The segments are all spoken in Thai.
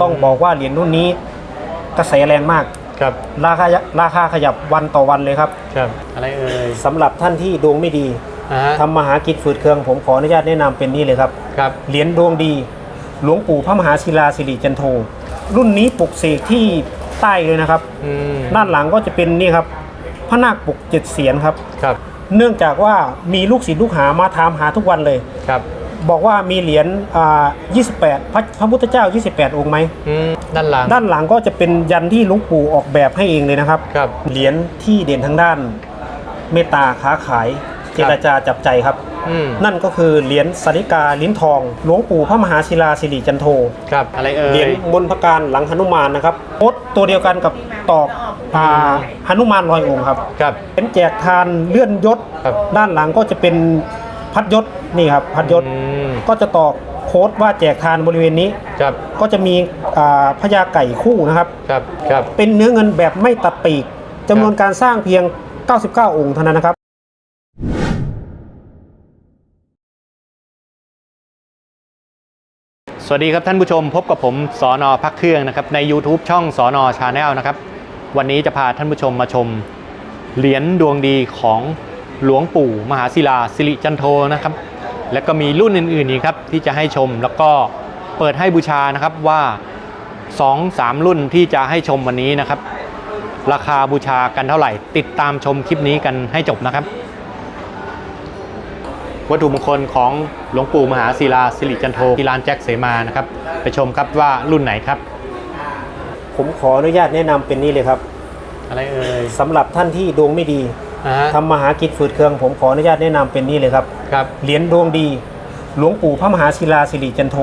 ต้องบอกว่าเหรียญรุ่นนี้กระแสแรงมาก ครับ ราคาราคาขยับวันต่อวันเลยครับครับ อะไรเอ่ยสำหรับท่านที่ดวงไม่ดีอ่าฮะทำมาหากินฝืดเคืองผมขออนุญาตแนะนำเป็นนี่เลยครับ ครับ เหรียญดวงดี หลวงปู่พระมหาศิลาสิริจันโท รุ่นนี้ปลุกเสกที่ใต้เลยนะครับ อืมด้านหลังก็จะเป็นนี่ครับพระนาคปลุกเจ็ดเสียนครับ ครับ เนื่องจากว่ามีลูกศิษย์ลูกหามาถามหาทุกวันเลย ครับ บอกว่ามีเหรียญอ่า28 พระพระพุทธเจ้า 28 องค์ไหม อืมด้านหลังด้านหลังก็จะเป็นยันที่หลุงปู่ออกแบบให้เองเลยนะครับ ครับ เหรียญที่เด่นทางด้านเมตตาค้าขายเจรจาจับใจครับ อืมนั่นก็คือเหรียญสาริกาลิ้นทองหลวงปู่พระมหาศิลาสิริจันโท ครับอะไรเอ่เหรียญยบนพระการหลังหนุมานนะครับโคดตัวเดียวกันกับตอกอ่าหนุมานลอยองค์ครับครับ เป็นแจกทานเลื่อนยศครับ ด้านหลังก็จะเป็น พัดยศนี่ครับพัดยศอืมก็จะตอกโค้ดว่าแจกทานบริเวณนี้ ครับก็จะมีอ่าพญาไก่คู่นะครับ ครับครับ เป็นเนื้อเงินแบบไม่ตัดปีกจำนวนการสร้างเพียง 99 องค์เท่านั้นนะครับสวัสดีครับท่านผู้ชมพบกับผมสอนอพักเครื่องนะครับใน YouTube ช่องสอนอชาแนลนะครับ วันนี้จะพาท่านผู้ชมมาชม เหรียญดวงดีของ หลวงปู่มหาศิลาสิริจันโทนะครับ และก็มีรุ่นอื่นๆอีกครับที่จะให้ชมแล้วก็เปิดให้บูชานะครับว่า 2-3 รุ่นที่จะให้ชมวันนี้นะครับ ราคาบูชากันเท่าไหร่ ติดตามชมคลิปนี้กันให้จบนะครับ วัตถุมงคลของหลวงปู่มหาศิลาสิริจันโทที่ร้านแจ็คเสมานะครับไปชมครับว่ารุ่นไหนครับ ผมขออนุญาตแนะนำเป็นนี่เลยครับ อะไรเอ่ย สำหรับท่านที่ดวงไม่ดี อ่าฮะ ทำมาหากินฝืดเคืองผมขออนุญาตแนะนำเป็นนี่เลยครับ ครับ เหรียญดวงดี หลวงปู่พระมหาศิลาสิริจันโท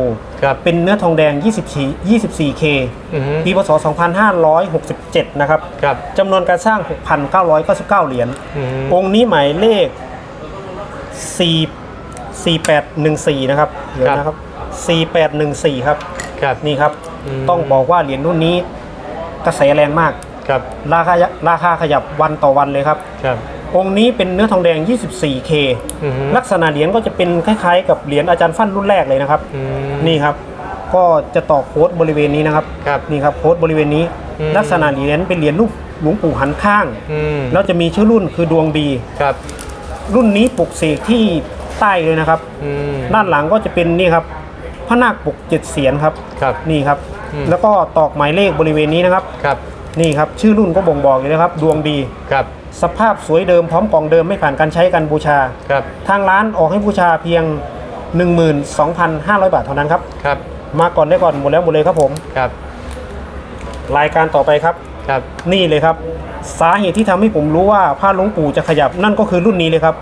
ครับเป็นเนื้อทองแดง 24 24K อือฮึปีพศ 2567 นะครับครับจำนวนการสร้าง 6,999 เหรียญ อือฮึองค์นี้หมายเลข 4 4814 นะครับ เดี๋ยวนะครับ 4814 ครับ ครับ นี่ครับ อืม ต้องบอกว่าเหรียญรุ่นนี้กระแสแรงมาก ครับราคาราคาขยับวันต่อวันเลยครับครับ องค์นี้เป็นเนื้อทองแดง 24K อือฮึ ลักษณะเหรียญก็จะเป็นคล้ายๆ กับเหรียญอาจารย์ฟั่นรุ่นแรกเลยนะครับ อืม นี่ครับ ก็จะต่อโค้ดบริเวณนี้นะครับ ครับนี่ครับโค้ดบริเวณนี้ อืม ลักษณะเหรียญเป็นเหรียญรูปหลวงปู่หันข้าง อืมแล้วจะมีชื่อรุ่นคือดวงดี ครับรุ่นนี้ปลุกเสกที่ใต้เลยนะครับ อืมด้านหลังก็จะเป็นนี่ครับพระนาคปลุกเจ็ดเสียนครับ ครับ นี่ครับ อืม แล้วก็ตอกหมายเลขบริเวณนี้นะครับ ครับ นี่ครับชื่อรุ่นก็บ่งบอกอยู่นะครับ ดวงดีครับสภาพสวยเดิมพร้อมกล่องเดิมไม่ผ่านการใช้การบูชา ครับ ทางร้านออกให้บูชาเพียง 12,500 บาทเท่านั้นครับ ครับ มาก่อนได้ก่อนหมดแล้วหมดเลยครับผม ครับ รายการต่อไปครับ ครับ นี่เลยครับ สาเหตุที่ทำให้ผมรู้ว่าผ้าหลวงปู่จะขยับนั่นก็คือรุ่นนี้เลยครับ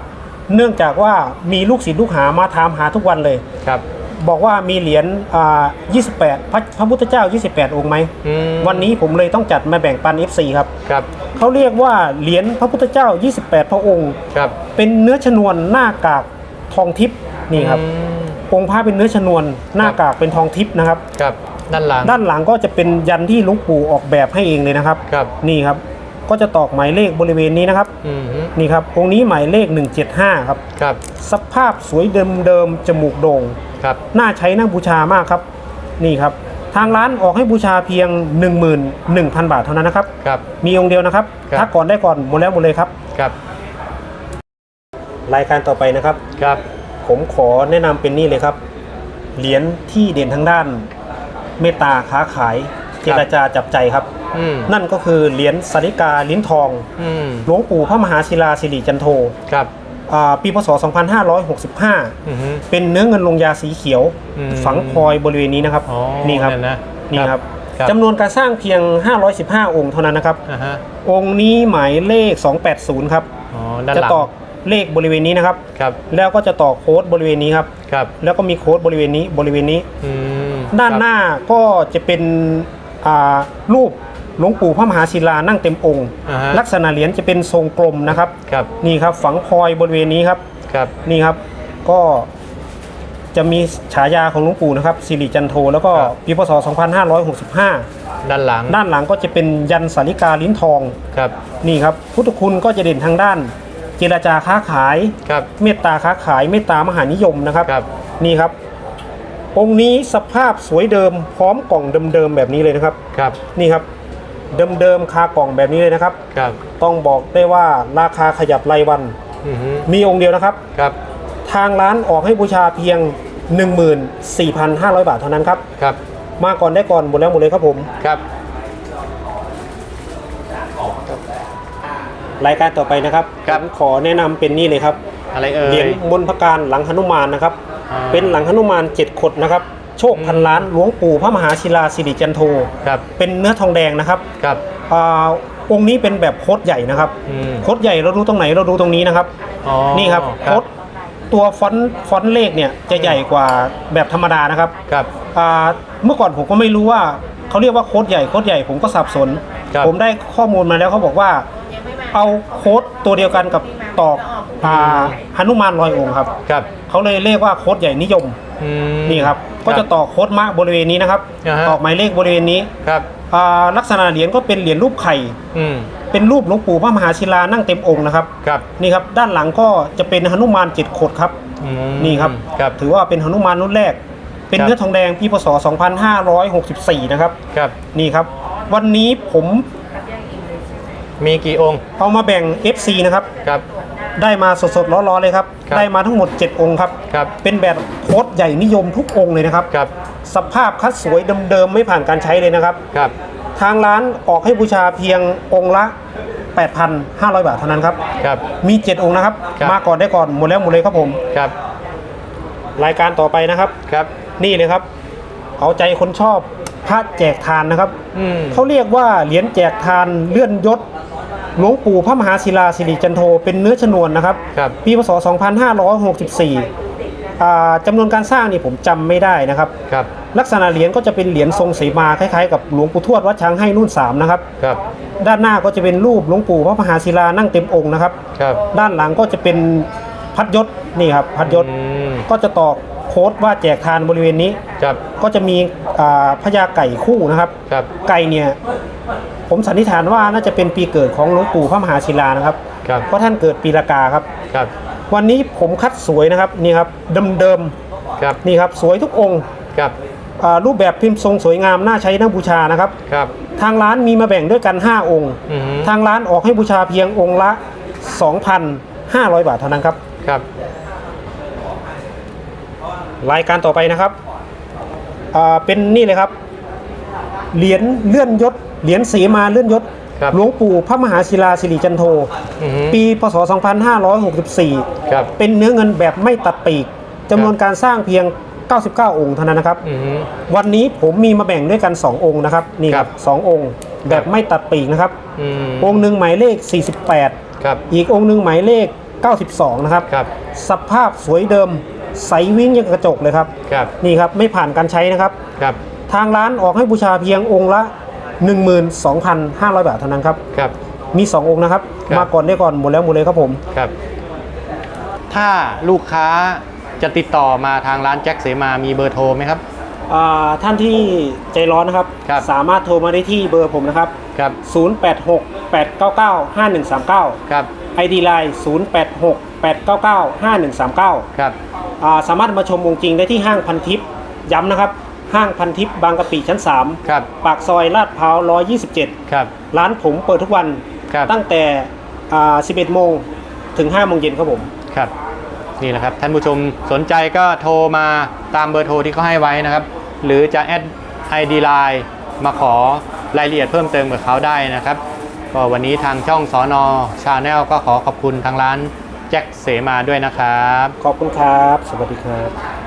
เนื่องจากว่ามีลูกศิษย์ลูกหามาถามหาทุกวันเลย ครับ บอกว่ามีเหรียญอ่า28 พระพระพุทธเจ้า 28 องค์ไหม อืมวันนี้ผมเลยต้องจัดมาแบ่งปัน FC ครับ ครับเขาเรียกว่าเหรียญพระพุทธเจ้า 28 พระองค์ ครับเป็นเนื้อชนวนหน้ากากทองทิพย์นี่ครับ อืมองค์พระเป็นเนื้อชนวนหน้ากากเป็นทองทิพย์นะครับ ครับด้านหลังด้านหลังก็จะเป็นยันที่หลุงปู่ออกแบบให้เองเลยนะครับ ครับ นี่ครับ ก็จะตอกหมายเลขบริเวณนี้นะครับ อืมฮึนี่ครับองค์นี้หมายเลข 175 ครับ ครับสภาพสวยเดิมเดิมๆจมูกโด่ง ครับ น่าใช้น่าบูชามากครับ นี่ครับ ทางร้านออกให้บูชาเพียง 11,000 บาทเท่านั้นนะครับ ครับ มีองค์เดียวนะครับครับ ทักก่อนได้ก่อนหมดแล้วหมดเลยครับ ครับ รายการต่อไปนะครับ ครับ ผมขอแนะนำเป็นนี่เลยครับ เหรียญที่เด่นทางด้าน เมตตาค้าขายเจรจาจับใจครับอืม นั่นก็คือเหรียญสาริกาลิ้นทองอืมหลวงปู่พระมหาศิลาสิริจันโทครับอ่าปีพศ 2565อืมฮึเป็นเนื้อเงินลงยาสีเขียวอืมฝังพลอยบริเวณนี้นะครับอ๋อนี่ครับเยนะนี่ครับครับจำนวนการสร้างเพียง 515 องค์เท่านั้นนะครับอ่าฮะองค์นี้หมายเลข 280 ครับอ๋อด้านจะหลังตอกเลขบริเวณนี้นะครับครับแล้วก็จะตอกโค้ดบริเวณนี้ครับครับ แล้วก็มีโค้ดบริเวณนี้บริเวณนี้อืมด้านหน้าก็จะเป็นอ่ารูป หลวงปู่พระมหาศิลานั่งเต็มองค์ อ่าฮะลักษณะเหรียญจะเป็นทรงกลมนะครับ ครับนี่ครับฝังพลอยบริเวณนี้ครับ ครับ นี่ครับก็จะมีฉายาของหลวงปู่นะครับสิริจันโท แล้วก็ปีพศ 2565 ด้านหลังด้านหลังก็จะเป็นยันสาริกาลิ้นทอง ครับนี่ครับพุทธคุณก็จะเด่นทางด้าน เจรจาค้าขาย ครับเมตตาค้าขายเมตตามหานิยมนะครับ ครับนี่ครับ องค์นี้สภาพสวยเดิมพร้อมกล่องเดิมๆแบบนี้เลยนะครับ ครับนี่ครับ เดิมๆคากล่องแบบนี้เลยนะครับ ครับต้องบอกได้ว่าราคาขยับรายวัน อือฮึมีองค์เดียวนะครับ ครับทางร้านออกให้บูชาเพียง 14,500 บาทเท่านั้นครับ ครับมาก่อนได้ก่อนหมดแล้วหมดเลยครับผม ครับรายการต่อไปนะครับครับผมขอแนะนำเป็นนี่เลยครับอะไรเอ่เหรียญยมนต์พระการหลังหนุมานนะครับ อ่าเป็นหลังหนุมานเจ็ดขดนะครับ โชคพันล้านหลวงปู่พระมหาศิลาสิริจันโทครับเป็นเนื้อทองแดงนะครับครับอาองค์นี้เป็นแบบโคดใหญ่นะครับอืมโคดใหญ่เราดูตรงไหนเราดูตรงนี้นะครับ อ๋อนี่ครับโคดตัวฟอนต์ฟอนต์เลขเนี่ยจะใหญ่กว่าแบบธรรมดานะครับครับ อ่าเมื่อก่อนผมก็ไม่รู้ว่าเขาเรียกว่าโค้ดใหญ่โค้ดใหญ่ผมก็สับสน ครับ ผมได้ข้อมูลมาแล้วเขาบอกว่า เอาโค้ดตัวเดียวกันกับตอกอ่าหนุมานลอยองค์ครับ ครับ เขาเลยเรียกว่าโค้ดใหญ่นิยม อืมนี่ครับ ก็จะตอกโค้ดมะบริเวณนี้นะครับอ่าฮะ ตอกหมายเลขบริเวณนี้ครับอ่าลักษณะเหรียญก็เป็นเหรียญรูปไข่ อืมเป็นรูปหลวงปู่พระมหาศิลานั่งเต็มองค์นะครับ ครับนี่ครับด้านหลังก็จะเป็นหนุมานเจ็ดขดครับ อืมนี่ครับ ครับถือว่าเป็นหนุมานรุ่นแรก เป็นครับเนื้อทองแดงปีพศ 2564 นะครับ ครับ นี่ครับ วันนี้ผมมีกี่องค์เอามาแบ่ง FC นะครับ ครับ ได้มาสดๆร้อนๆเลยครับ ครับ ได้มาทั้งหมด 7 องค์ครับ ครับ เป็นแบบโค้ดใหญ่นิยมทุกองค์เลยนะครับ ครับ สภาพคัดสวยเดิมๆไม่ผ่านการใช้เลยนะครับ ครับ ทางร้านออกให้บูชาเพียงองค์ละ 8,500 บาทเท่านั้นครับ ครับ มี 7 องค์นะครับ ครับ มาก่อนได้ก่อนหมดแล้วหมดเลยครับผม ครับ รายการต่อไปนะครับ ครับ นี่เลยครับ เอาใจคนชอบพระแจกทานนะครับ อืม เขาเรียกว่าเหรียญแจกทานเลื่อนยศ หลวงปู่พระมหาศิลาสิริจันโทเป็นเนื้อชนวนนะครับ ครับ ปีพศ 2564อ่าจำนวนการสร้างนี่ผมจำไม่ได้นะครับ ครับ ลักษณะเหรียญก็จะเป็นเหรียญทรงเสมาคล้ายๆกับหลวงปู่ทวดวัดช้างให้รุ่น3นะครับ ครับ ด้านหน้าก็จะเป็นรูปหลวงปู่พระมหาศิลานั่งเต็มองค์นะครับ ครับ ด้านหลังก็จะเป็นพัดยศนี่ครับพัดยศอืม ก็จะตอกโค้ดว่าแจกทานบริเวณนี้ ครับ ก็จะมีอ่าพญาไก่คู่นะครับ ครับ ไก่เนี่ย ผมสันนิษฐานว่าน่าจะเป็นปีเกิดของหลวงปู่พระมหาศิลานะครับ ครับ เพราะท่านเกิดปีละกาครับ ครับ วันนี้ผมคัดสวยนะครับนี่ครับเดิมครับ ๆนี่ครับสวยทุกองค์ครับ อ่ารูปแบบพิมพ์ทรงสวยงามน่าใช้น่าบูชานะครับ ครับ ทางร้านมีมาแบ่งด้วยกัน 5 องค์ อือฮึ ทางร้านออกให้บูชาเพียงองค์ละ 2,500 บาทเท่านั้นครับ ครับ รายการต่อไปนะครับอ่าเป็นนี่เลยครับ เหรียญเลื่อนยศ เหรียญเสมาเลื่อนยศครับหลวงปู่พระมหาศิลาสิริจันโท อือฮึปีพศ2564ครับเป็นเนื้อเงินแบบไม่ตัดปีกจำนวนการสร้างเพียง 99 องค์เท่านั้นนะครับ อือฮึ วันนี้ผมมีมาแบ่งด้วยกัน 2 องค์นะครับนี่คครัรับบสององค์แบบไม่ตัดปีกนะครับ อืมองค์หนึ่งหมายเลข 48 ครับ อีกองค์หนึ่งหมายเลข 92 นะครับ ครับ สภาพสวยเดิมใสวิ่งยังกระจกเลยครับ ครับ นี่ครับไม่ผ่านการใช้นะครับ ครับ ทางร้านออกให้บูชาเพียงองค์ละ 12,500 บาทเท่านั้นครับ ครับ มี 2 องค์นะครับ ครับ มาก่อนได้ก่อนหมดแล้วหมดเลยครับผม ครับ ถ้าลูกค้าจะติดต่อมาทางร้านแจ็คเสมามีเบอร์โทรไหมครับ อ่าท่านที่ใจร้อนนะครับ ครับ สามารถโทรมาได้ที่เบอร์ผมนะครับ ครับ 0868995139 ครับ ID Line 0868995139 ครับ อ่าสามารถมาชมองค์จริงได้ที่ห้างพันทิพย์ย้ำนะครับ ห้างพันทิพย์บางกะปิชั้นครับ3ปากซอยลาดพร้าว 127 ครับ ร้านผมเปิดทุกวันครับตั้งแต่อ่า11 โมงถึง 5 โมงเย็นครับผม ครับ นี่แหละครับ ท่านผู้ชมสนใจก็โทรมาตามเบอร์โทรที่เขาให้ไว้นะครับ หรือจะแอด ID Line มาขอรายละเอียดเพิ่มเติมกับเขาได้นะครับ ก็วันนี้ทางช่องสอนอชาแนลก็ขอขอบคุณทางร้านแจ็คเสมาด้วยนะครับ ขอบคุณครับ สวัสดีครับ